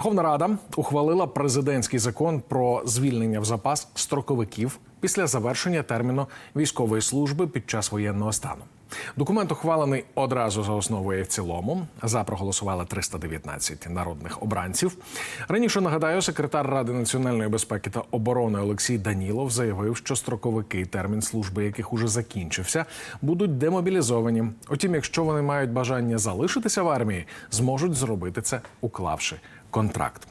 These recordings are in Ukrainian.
Верховна Рада ухвалила президентський закон про звільнення в запас строковиків після завершення терміну військової служби під час воєнного стану. Документ ухвалений одразу за основу і в цілому. За проголосували 319 народних обранців. Раніше нагадаю, секретар Ради національної безпеки та оборони Олексій Данілов заявив, що строковики, термін служби яких уже закінчився, будуть демобілізовані. Утім, якщо вони мають бажання залишитися в армії, зможуть зробити це, уклавши контракт.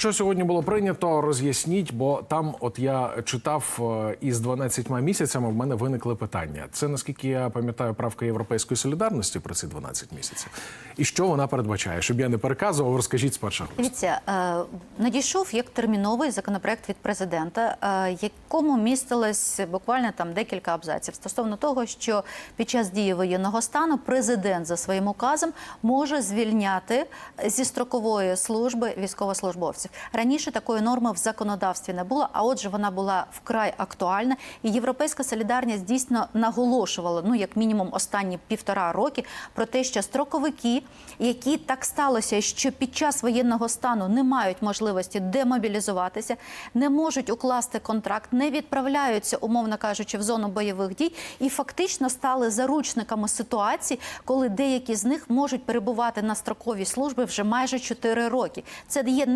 Що сьогодні було прийнято, роз'ясніть, бо там, от я читав е, із 12 місяцями, в мене виникли питання. Це наскільки я пам'ятаю, правка Європейської солідарності про ці 12 місяців. І що вона передбачає? Щоб я не переказував, розкажіть з першого. Дивіться, е, надійшов як терміновий законопроект від президента, е, якому містилось буквально там декілька абзаців стосовно того, що під час дії воєнного стану президент за своїм указом може звільняти зі строкової служби військовослужбовців. Раніше такої норми в законодавстві не було, а отже, вона була вкрай актуальна. І європейська солідарність дійсно наголошувала, ну як мінімум, останні півтора роки про те, що строковики, які так сталося, що під час воєнного стану не мають можливості демобілізуватися, не можуть укласти контракт, не відправляються, умовно кажучи, в зону бойових дій, і фактично стали заручниками ситуації, коли деякі з них можуть перебувати на строковій службі вже майже 4 роки. Це є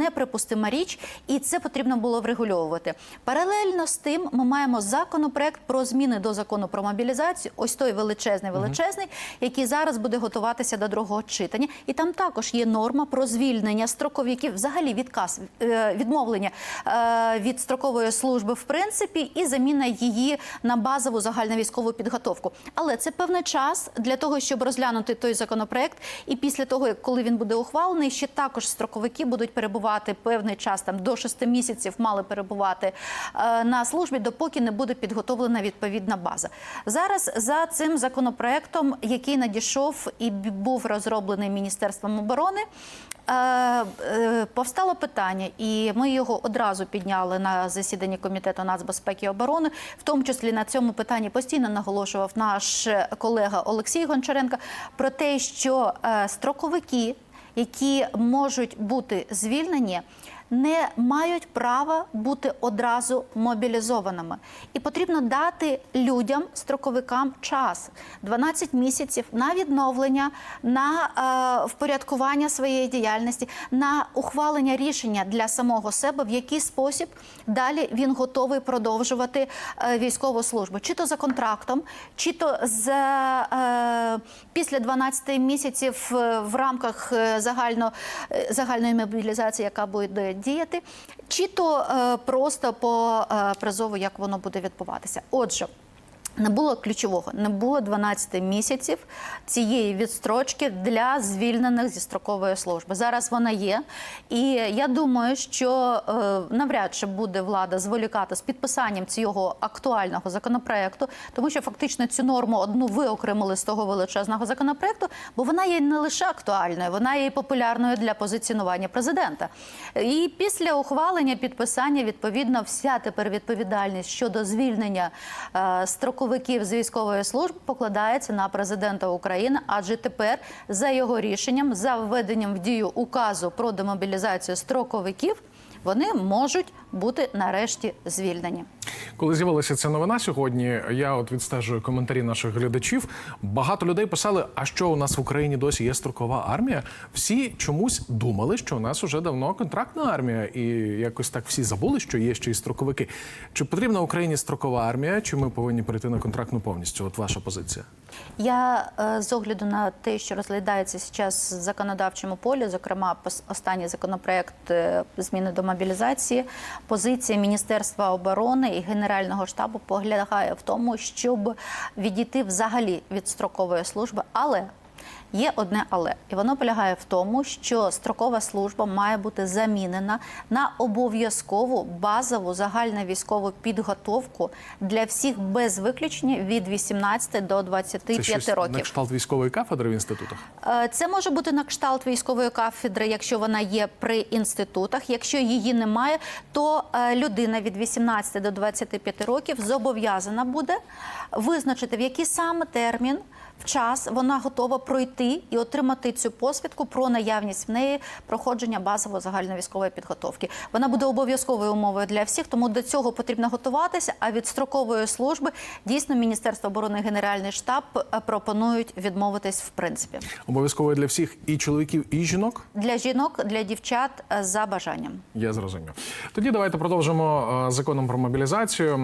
неприпустима річ, і це потрібно було врегульовувати. Паралельно з тим, ми маємо законопроект про зміни до закону про мобілізацію. Ось той величезний, величезний, який зараз буде готуватися до другого читання. І там також є норма про звільнення строковиків, взагалі відказ е, відмовлення е, від строкової служби, в принципі, і заміна її на базову загальновійськову підготовку. Але це певний час для того, щоб розглянути той законопроект. І після того, коли він буде ухвалений, ще також строковики будуть перебувати певний час, там до 6 місяців мали перебувати е, на службі, допоки не буде підготовлена відповідна база. Зараз за цим законопроектом, який надійшов і був розроблений Міністерством оборони. е, е, Повстало питання, і ми його одразу підняли на засіданні комітету нацбезпеки і оборони. В тому числі на цьому питанні постійно наголошував наш колега Олексій Гончаренко про те, що строковики, які можуть бути звільнені, не мають права бути одразу мобілізованими. І потрібно дати людям, строковикам, час 12 місяців на відновлення, на е, впорядкування своєї діяльності, на ухвалення рішення для самого себе, в який спосіб далі він готовий продовжувати е, військову службу, чи то за контрактом, чи то за е, після 12 місяців е, в рамках е, загально, е, загальної мобілізації, яка буде діяти, чи то просто по призову, як воно буде відбуватися. Отже. Не було ключового, не було 12 місяців цієї відстрочки для звільнених зі строкової служби. Зараз вона є, і я думаю, що е, навряд чи буде влада зволікати з підписанням цього актуального законопроекту, тому що фактично цю норму одну виокремили з того величезного законопроекту, бо вона є не лише актуальною, вона є популярною для позиціонування президента. І після ухвалення підписання відповідно вся тепер відповідальність щодо звільнення е, строковиків з військової служби покладається на президента України, адже тепер за його рішенням, за введенням в дію указу про демобілізацію строковиків, вони можуть бути нарешті звільнені. Коли з'явилася ця новина сьогодні, я от відстежую коментарі наших глядачів. Багато людей писали: а що у нас в Україні досі є строкова армія? Всі чомусь думали, що у нас уже давно контрактна армія, і якось так всі забули, що є ще й строковики. Чи потрібна Україні строкова армія, чи ми повинні перейти на контрактну повністю? От ваша позиція. Я е, з огляду на те, що розглядається зараз в законодавчому полі, зокрема останній законопроект е, зміни до мобілізації, позиція Міністерства оборони і Генерального штабу полягає в тому, щоб відійти взагалі від строкової служби, але Є одне але, і воно полягає в тому, що строкова служба має бути замінена на обов'язкову базову загальну військову підготовку для всіх без виключення від 18 до 25 Це щось на років. кшталт військової кафедри в інститутах. Е, Це може бути на кшталт військової кафедри, якщо вона є при інститутах. Якщо її немає, то е, людина від 18 до 25 років зобов'язана буде визначити, в який саме термін в час вона готова пройти і отримати цю посвідку про наявність в неї проходження базової загальновійськової підготовки. Вона буде обов'язковою умовою для всіх, тому до цього потрібно готуватися. А від строкової служби дійсно Міністерство оборони Генеральний штаб е, пропонують відмовитись в принципі Обов'язково для всіх і чоловіків, і жінок. для жінок, для дівчат е, за бажанням. Я зрозумів. Тоді давайте продовжимо е, законом про мобілізацію.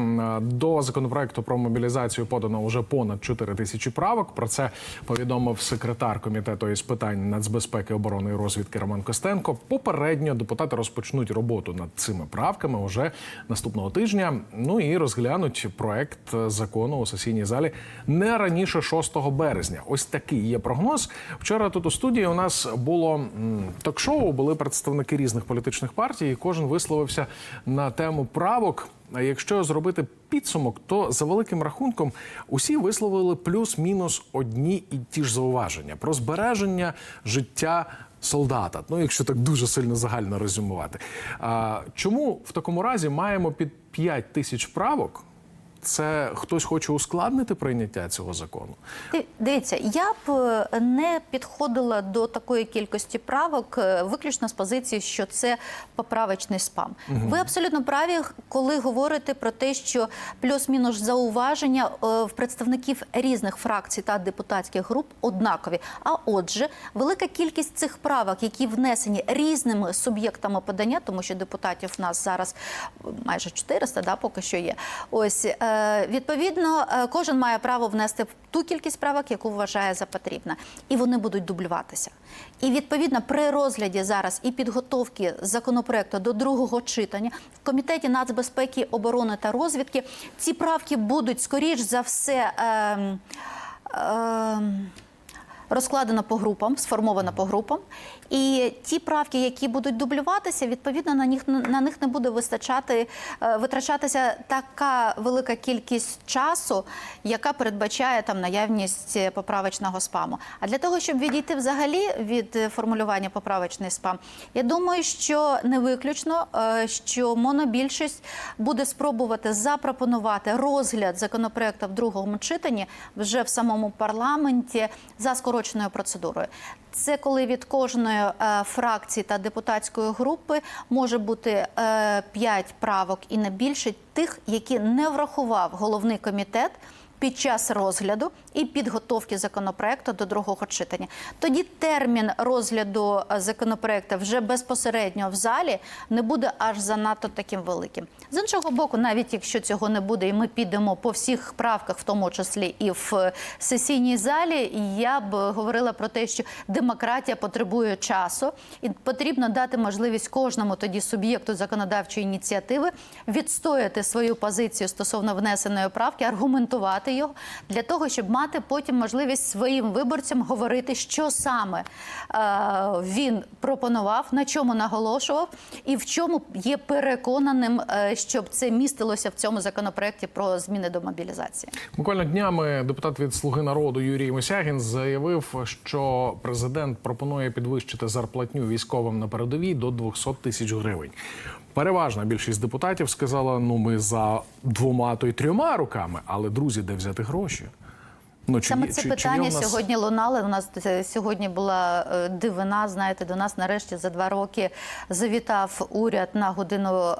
До законопроекту про мобілізацію подано вже понад 4 тисячі правок. Про це повідомив секретар комітету із питань нацбезпеки, оборони і розвідки Роман Костенко. Попередньо депутати розпочнуть роботу над цими правками уже наступного тижня. Ну і розглянуть проект закону у сесійній залі не раніше 6 березня. Ось такий є прогноз. Вчора тут у студії у нас було ток-шоу, були представники різних політичних партій. і Кожен висловився на тему правок. Якщо зробити підсумок, то за великим рахунком усі висловили плюс-мінус одні і ті ж зауваження про збереження життя. Солдата, ну якщо так дуже сильно загально резюмувати. А, чому в такому разі маємо під 5 тисяч правок? Це хтось хоче ускладнити прийняття цього закону? Дивіться, я б е, не підходила до такої кількості правок е, виключно з позиції, що це поправочний спам. Ви абсолютно праві, коли говорите про те, що плюс-мінус зауваження е, в представників різних фракцій та депутатських груп однакові. А отже, велика кількість цих правок, які внесені різними суб'єктами подання, тому що депутатів в нас зараз майже 400, да, поки що є. Ось відповідно, е, кожен має право внести ту кількість правок, яку вважає за потрібне, і вони будуть дублюватися. І відповідно при розгляді зараз і підготовки законопроекту до другого читання в комітеті нацбезпеки, оборони та розвідки ці правки будуть скоріш за все. ем, ем, розкладено по групам, сформовано по групам. І ті правки, які будуть дублюватися, відповідно на них на них не буде вистачати е, витрачатися така велика кількість часу, яка передбачає там наявність е, поправочного спаму. А для того, щоб відійти взагалі від е, формулювання поправочний спам, я думаю, що не виключно, що монобільшість буде спробувати запропонувати розгляд законопроекту в другому читанні вже в самому парламенті за скороченою процедурою. Це коли від кожної е, фракції та депутатської групи може бути п'ять 5 правок і не більше тих, які не врахував головний комітет під час розгляду і підготовки законопроекту до другого читання. Тоді термін розгляду е, законопроекту вже безпосередньо в залі не буде аж занадто таким великим. З іншого боку, навіть якщо цього не буде, і ми підемо по всіх правках, в тому числі і в е, сесійній залі, я б говорила про те, що демократія потребує часу, і потрібно дати можливість кожному тоді суб'єкту законодавчої ініціативи відстояти свою позицію стосовно внесеної правки, аргументувати його для того, щоб мати потім можливість своїм виборцям говорити, що саме е, він пропонував, на чому наголошував, і в чому є переконаним, е, щоб це містилося в цьому законопроекті про зміни до мобілізації. Буквально днями депутат від Слуги народу Юрій Мосягін заявив, що президент пропонує підвищити зарплатню військовим на передовій до 200 тисяч гривень. Переважна більшість депутатів сказала: ну ми за двома то й трьома руками, але друзі, де взяти гроші? Ну чи Саме ці чи- чи питання у нас- сьогодні лунали. У нас сьогодні була е, дивина. Знаєте, до нас нарешті за два роки завітав уряд на годину е,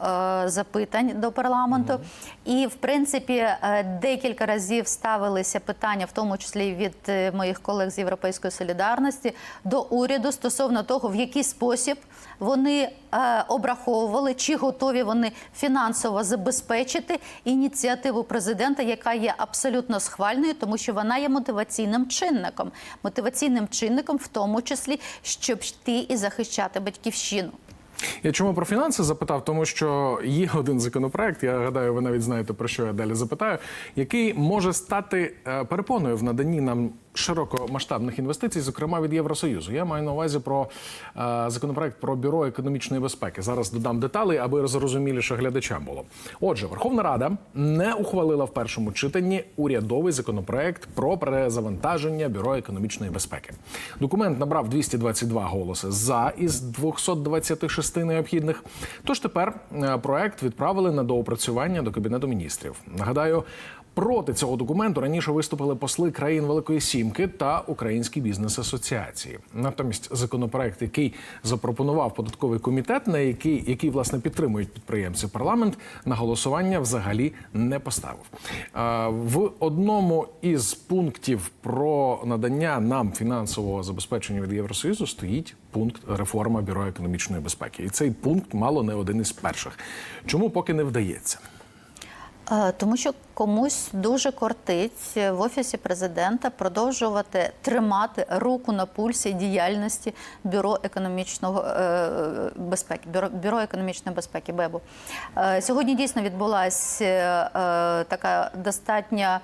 запитань до парламенту. І в принципі е, декілька разів ставилися питання, в тому числі від моїх колег з Європейської солідарності, до уряду стосовно того, в який спосіб вони е, обраховували, чи готові вони фінансово забезпечити ініціативу президента, яка є абсолютно схвальною, тому що вона є мотиваційним чинником. Мотиваційним чинником, в тому числі, щоб йти і захищати батьківщину. Я чому про фінанси запитав? Тому що є один законопроект. Я гадаю, ви навіть знаєте про що я далі запитаю, який може стати е, перепоною в наданні нам широкомасштабних інвестицій, зокрема від Євросоюзу. Я маю на увазі про е, законопроект про бюро економічної безпеки. Зараз додам деталі, аби зрозуміліше глядачам було. Отже, Верховна Рада не ухвалила в першому читанні урядовий законопроект про перезавантаження бюро економічної безпеки. Документ набрав 222 голоси за із 226 необхідних. Тож тепер е, проект відправили на доопрацювання до кабінету міністрів. Нагадаю. Проти цього документу раніше виступили посли країн Великої Сімки та Українські бізнес-асоціації. Натомість законопроект, який запропонував податковий комітет, на який, який власне підтримують підприємці, парламент на голосування взагалі не поставив. В одному із пунктів про надання нам фінансового забезпечення від Євросоюзу стоїть пункт реформа бюро економічної безпеки, і цей пункт мало не один із перших. Чому поки не вдається? Е, Тому що комусь дуже кортить в офісі президента продовжувати тримати руку на пульсі діяльності бюро економічного е, безпеки, бюро, економічної безпеки БЕБу. Е, Сьогодні дійсно відбулася така достатня.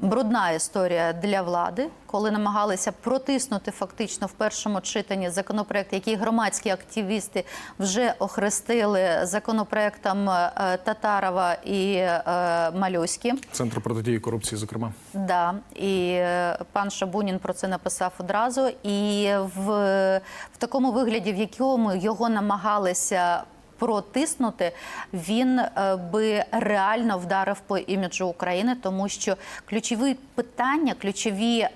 Брудна історія для влади, коли намагалися протиснути фактично в першому читанні законопроект, який громадські активісти вже охрестили законопроектом е, Татарова і е, Малюськи. Центр протидії корупції, зокрема. Да, і е, пан Шабунін про це написав одразу. І в, в такому вигляді, в якому його намагалися. Протиснути він е, би реально вдарив по іміджу України, тому що ключові питання, ключові е,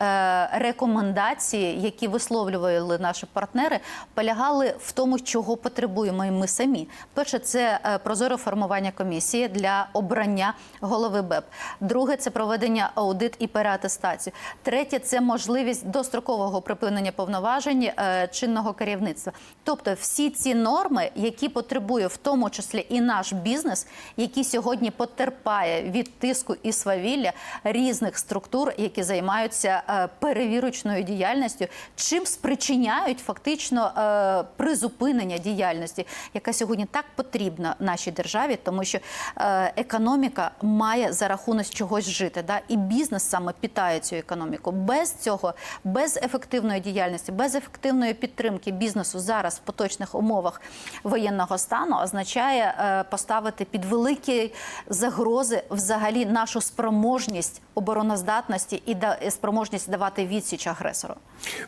рекомендації, які висловлювали наші партнери, полягали в тому, чого потребуємо і ми самі. Перше, це е, прозоре формування комісії для обрання голови БЕП. Друге це проведення аудит і переатестацію. Третє це можливість дострокового припинення повноважень чинного керівництва. Тобто, всі ці норми, які потребує в тому числі і наш бізнес, який сьогодні потерпає від тиску і свавілля різних структур, які займаються е, перевірочною діяльністю, чим спричиняють фактично е, призупинення діяльності, яка сьогодні так потрібна нашій державі, тому що е, економіка має за рахунок чогось жити. Да? І бізнес саме питає цю економіку. Без цього, без ефективної діяльності, без ефективної підтримки бізнесу зараз в поточних умовах воєнного стану означає е, поставити під великі загрози взагалі нашу спроможність обороноздатності і спроможність давати відсіч агресору.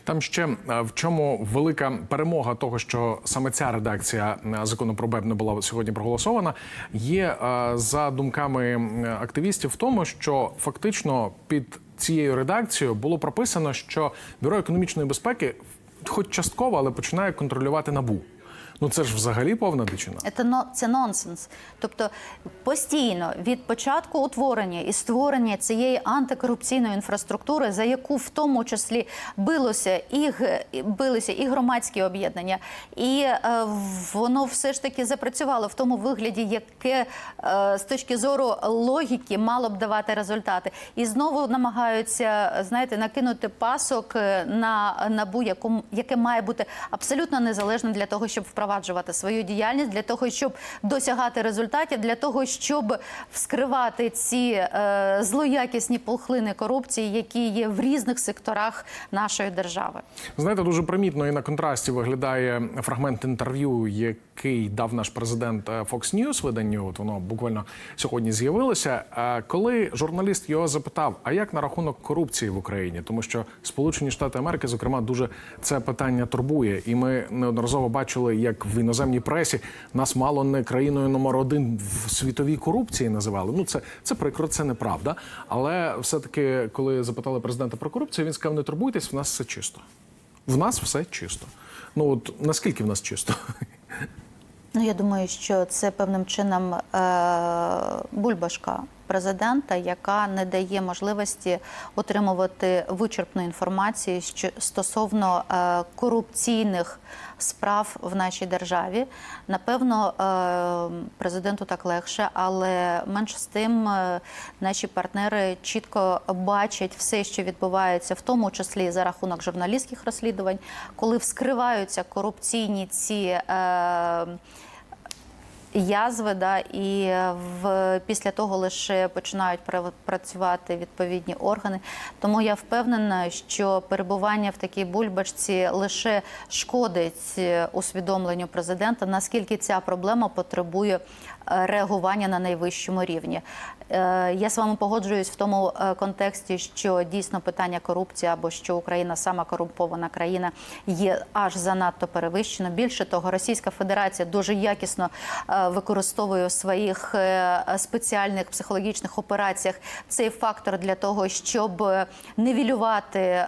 Там ще е, в чому велика перемога того, що саме ця редакція е, закону про БЕБ не була сьогодні проголосована, є за думками активістів в тому, що фактично під цією редакцією було прописано, що бюро економічної безпеки, хоч частково, але починає контролювати набу. Ну це ж взагалі повна дичина. Це, це нонсенс. Тобто постійно від початку утворення і створення цієї антикорупційної інфраструктури, за яку в тому числі билося і, билися і громадські об'єднання, і е, воно все ж таки запрацювало в тому вигляді, яке е, з точки зору логіки мало б давати результати. І знову намагаються знаєте, накинути пасок е, на набу, яку, яке має бути абсолютно незалежним для того, щоб впроваджувати свою діяльність, для того, щоб досягати результатів, для того, щоб вскривати ці е, злоякісні пухлини корупції, які є в різних секторах нашої держави. Знаєте, дуже примітно і на контрасті виглядає фрагмент інтерв'ю, який дав наш президент е, Fox News виданню. От воно буквально сьогодні з'явилося. Е, Коли журналіст його запитав, а як на рахунок корупції в Україні, тому що Сполучені Штати Америки, зокрема, дуже це питання турбує, і ми неодноразово бачили, як в іноземній пресі нас мало не країною номер один в світовій корупції називали. Ну це це прикро, це неправда. Але все-таки, коли запитали президента про корупцію, він сказав: не турбуйтесь, в нас все чисто. В нас все чисто. Ну от наскільки в нас чисто? Ну я думаю, що це певним чином е- бульбашка президента, яка не дає можливості отримувати вичерпну інформацію стосовно е- корупційних справ в нашій державі. Напевно, е- президенту так легше, але менш з тим е- наші партнери чітко бачать все, що відбувається, в тому числі за рахунок журналістських розслідувань, коли вскриваються корупційні ці. Е- язви, да, і в після того лише починають пра- працювати відповідні органи. Тому я впевнена, що перебування в такій бульбашці лише шкодить е, усвідомленню президента, наскільки ця проблема потребує е, реагування на найвищому рівні. Е, Я з вами погоджуюсь в тому е, контексті, що дійсно питання корупції або що Україна сама корумпована країна є аж занадто перевищено. Більше того, Російська Федерація дуже якісно е, е, використовує у своїх е, спеціальних психологічних операціях цей фактор для того, щоб нивелювати е,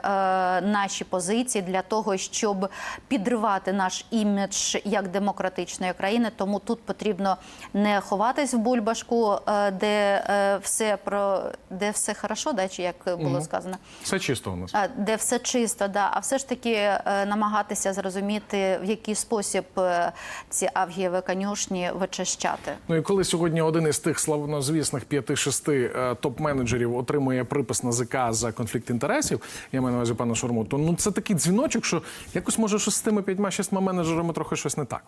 наші позиції, для того, щоб підривати наш імідж як демократичної країни. Тому тут потрібно не ховатись в бульбашку, е, де все про де все хорошо, да, чи як було сказано. Все чисто у нас. Де все чисто, да. а все ж таки намагатися зрозуміти, в який спосіб ці авгієві конюшні вичищати. Ну і коли сьогодні один із тих славнозвісних п'яти-шести е, топ-менеджерів отримує припис на ЗК за конфлікт інтересів, я маю на увазі пана Шурму, то ну це такий дзвіночок, що якось може щось з тими п'ятьма-шістьма менеджерами трохи щось не так.